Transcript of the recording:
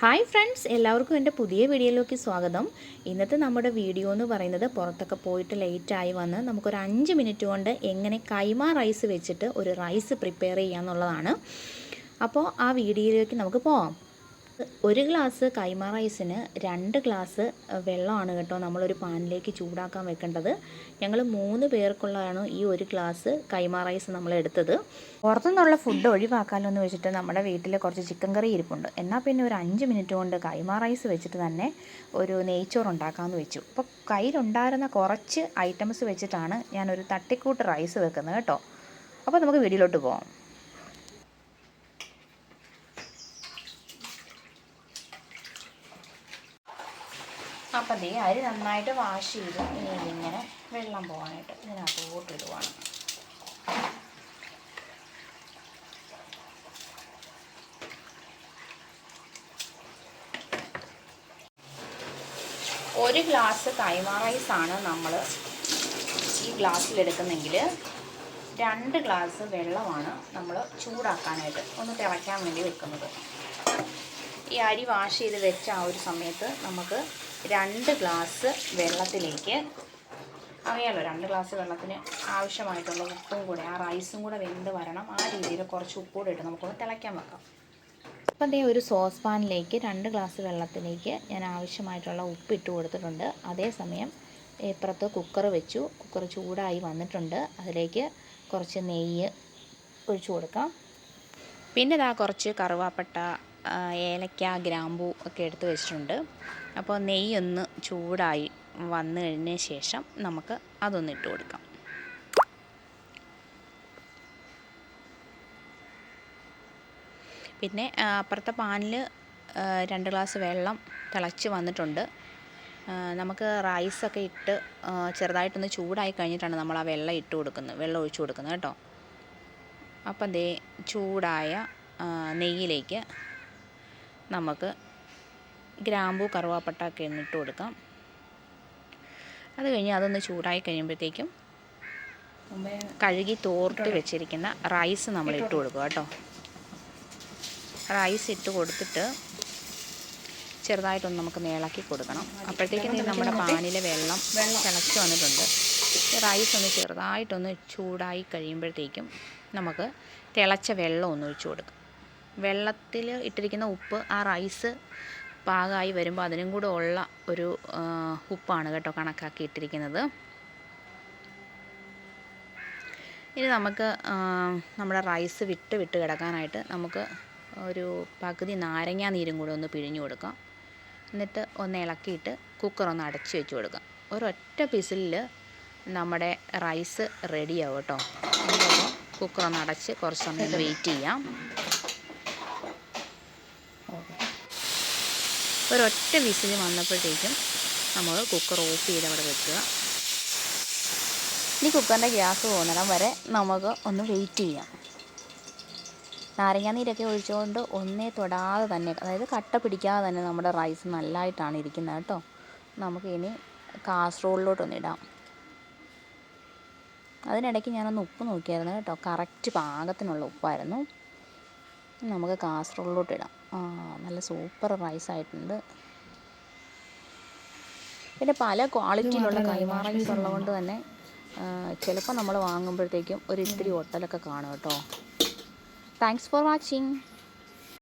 Hi friends എല്ലാവർക്കും എന്റെ പുതിയ വീഡിയോയിലേക്ക് സ്വാഗതം. ഇന്നത്തെ നമ്മുടെ വീഡിയോ എന്ന് പറയുന്നത് പുറത്തൊക്കെ പോയിട്ട് ലേറ്റായി വന്ന് നമുക്കൊരു അഞ്ച് മിനിറ്റ് കൊണ്ട് എങ്ങനെ കൈമ റൈസ് വെച്ചിട്ട് ഒരു റൈസ് പ്രിപ്പയർ ചെയ്യാന്നുള്ളതാണ്. അപ്പോൾ ആ വീഡിയോയിലേക്ക് നമുക്ക് പോവാം. ഒരു ഗ്ലാസ് കൈമ റൈസിന് രണ്ട് ഗ്ലാസ് വെള്ളമാണ് കേട്ടോ നമ്മളൊരു പാനിലേക്ക് ചൂടാക്കാൻ വെക്കേണ്ടത്. ഞങ്ങൾ മൂന്ന് പേർക്കുള്ളതാണ് ഈ ഒരു ഗ്ലാസ് കൈമ റൈസ് നമ്മൾ എടുത്തത്. പുറത്തുനിന്നുള്ള ഫുഡ് ഒഴിവാക്കാമല്ലോ എന്ന് വെച്ചിട്ട് നമ്മുടെ വീട്ടിൽ കുറച്ച് ചിക്കൻ കറി ഇരിപ്പുണ്ട്. എന്നാൽ പിന്നെ ഒരു അഞ്ച് മിനിറ്റ് കൊണ്ട് കൈമ റൈസ് വെച്ചിട്ട് തന്നെ ഒരു നെയ്ച്ചോറ് ഉണ്ടാക്കാമെന്ന് വെച്ചു. അപ്പോൾ കയ്യിലുണ്ടായിരുന്ന കുറച്ച് ഐറ്റംസ് വെച്ചിട്ടാണ് ഞാനൊരു തട്ടിക്കൂട്ട് റൈസ് വെക്കുന്നത് കേട്ടോ. അപ്പോൾ നമുക്ക് വീഡിയോയിലോട്ട് പോകാം അപ്പം ദേ അരി നന്നായിട്ട് വാഷ് ചെയ്ത് ഇനി ഇതിങ്ങനെ വെള്ളം പോകാനായിട്ട് ഇതിനകത്തോട്ട് ഇടുവാണ്. ഒരു ഗ്ലാസ് കൈമ റൈസാണ് നമ്മൾ ഈ ഗ്ലാസ്സിലെടുക്കുന്നെങ്കിൽ രണ്ട് ഗ്ലാസ് വെള്ളമാണ് നമ്മൾ ചൂടാക്കാനായിട്ട് ഒന്ന് തിളയ്ക്കാൻ വേണ്ടി വെക്കുന്നത്. ഈ അരി വാഷ് ചെയ്ത് വെച്ച ആ ഒരു സമയത്ത് നമുക്ക് രണ്ട് ഗ്ലാസ് വെള്ളത്തിലേക്ക് അറിയാലോ രണ്ട് ഗ്ലാസ് വെള്ളത്തിന് ആവശ്യമായിട്ടുള്ള ഉപ്പും കൂടെ ആ റൈസും കൂടെ വെന്ത് വരണം. ആ രീതിയിൽ കുറച്ച് ഉപ്പ് കൂടെ ഇട്ട് നമുക്കൊന്ന് തിളയ്ക്കാൻ വെക്കാം. അപ്പം അതേ ഒരു സോസ് പാനിലേക്ക് രണ്ട് ഗ്ലാസ് വെള്ളത്തിലേക്ക് ഞാൻ ആവശ്യമായിട്ടുള്ള ഉപ്പ് ഇട്ട് കൊടുത്തിട്ടുണ്ട്. അതേസമയം ഇപ്പുറത്ത് കുക്കർ വെച്ചു. കുക്കർ ചൂടായി വന്നിട്ടുണ്ട്. അതിലേക്ക് കുറച്ച് നെയ്യ് ഒഴിച്ചു കൊടുക്കാം. പിന്നെ ഇതാ കുറച്ച് കറുവാപ്പട്ട ഏലക്ക ഗ്രാമ്പൂ ഒക്കെ എടുത്ത് വെച്ചിട്ടുണ്ട്. അപ്പോൾ നെയ്യൊന്ന് ചൂടായി വന്നു കഴിഞ്ഞ ശേഷം നമുക്ക് അതൊന്ന് ഇട്ട് കൊടുക്കാം. പിന്നെ അപ്പുറത്തെ പാനിൽ രണ്ട് ഗ്ലാസ് വെള്ളം തിളച്ച് വന്നിട്ടുണ്ട്. നമുക്ക് റൈസൊക്കെ ഇട്ട് ചെറുതായിട്ടൊന്ന് ചൂടായി കഴിഞ്ഞിട്ടാണ് നമ്മൾ ആ വെള്ളം ഇട്ട് കൊടുക്കുന്നത് വെള്ളം ഒഴിച്ചു കൊടുക്കുന്നത് കേട്ടോ. അപ്പം ദേ ചൂടായ നെയ്യിലേക്ക് നമുക്ക് ഗ്രാമ്പൂ കറുവാപ്പട്ട ഒക്കെ ഒന്ന് ഇട്ട് കൊടുക്കാം. അത് കഴിഞ്ഞ് അതൊന്ന് ചൂടായി കഴിയുമ്പോഴത്തേക്കും കഴുകി തോർത്ത് വെച്ചിരിക്കുന്ന റൈസ് നമ്മൾ ഇട്ട് കൊടുക്കുക കേട്ടോ. റൈസ് ഇട്ട് കൊടുത്തിട്ട് ചെറുതായിട്ടൊന്ന് നമുക്ക് ഇളക്കി കൊടുക്കണം. അപ്പോഴത്തേക്കും നമ്മുടെ പാനിലെ വെള്ളം തിളച്ച് വന്നിട്ടുണ്ട്. റൈസ് ഒന്ന് ചെറുതായിട്ടൊന്ന് ചൂടായി കഴിയുമ്പോഴത്തേക്കും നമുക്ക് തിളച്ച വെള്ളം ഒന്ന് ഒഴിച്ചു കൊടുക്കാം. വെള്ളത്തിൽ ഇട്ടിരിക്കുന്ന ഉപ്പ് ആ റൈസ് പാകമായി വരുമ്പോൾ അതിനും കൂടെ ഉള്ള ഒരു ഉപ്പാണ് കേട്ടോ കണക്കാക്കി ഇട്ടിരിക്കുന്നത്. ഇനി നമുക്ക് നമ്മുടെ റൈസ് വിട്ട് വിട്ട് കിടക്കാനായിട്ട് നമുക്ക് ഒരു പകുതി നാരങ്ങാ നീരും കൂടെ ഒന്ന് പിഴിഞ്ഞു കൊടുക്കാം. എന്നിട്ട് ഒന്ന് ഇളക്കിയിട്ട് കുക്കർ ഒന്ന് അടച്ചു വെച്ച് കൊടുക്കാം. ഒരൊറ്റ പിസിലിൽ നമ്മുടെ റൈസ് റെഡിയാവും കേട്ടോ. കുക്കർ ഒന്ന് അടച്ച് കുറച്ച് സമയം വെയിറ്റ് ചെയ്യാം. ഒരൊറ്റ വിസിൽ വന്നപ്പോഴത്തേക്കും നമ്മൾ കുക്കർ ഓഫ് ചെയ്ത് അവിടെ വെക്കുക. ഇനി കുക്കറിന്റെ ഗ്യാസ് പോകുന്നിടം വരെ നമുക്ക് ഒന്ന് വെയിറ്റ് ചെയ്യാം. നാരങ്ങാനീരൊക്കെ ഒഴിച്ചുകൊണ്ട് ഒന്നേ തൊടാതെ തന്നെ അതായത് കട്ട പിടിക്കാതെ തന്നെ നമ്മുടെ റൈസ് നല്ലതായിട്ടാണ് ഇരിക്കുന്നത് കേട്ടോ. നമുക്ക് ഇനി കാസറോളിലോട്ടൊന്ന് ഇടാം. അതിനിടയ്ക്ക് ഞാനൊന്ന് ഉപ്പ് നോക്കിയായിരുന്നു കേട്ടോ. കറക്റ്റ് പാകത്തിനുള്ള ഉപ്പായിരുന്നു. നമുക്ക് കാസറോളിലോട്ട് ഇടാം. ആ നല്ല സൂപ്പർ റൈസ് ആയിട്ടുണ്ട് പിന്നെ പല ക്വാളിറ്റിയിലുള്ള കൈമാ റൈസ് ഉള്ളതുകൊണ്ട് തന്നെ ചിലപ്പോൾ നമ്മൾ വാങ്ങുമ്പോഴത്തേക്കും ഒരു ഇത്തിരി ഒട്ടലൊക്കെ കാണും കേട്ടോ. Thanks for watching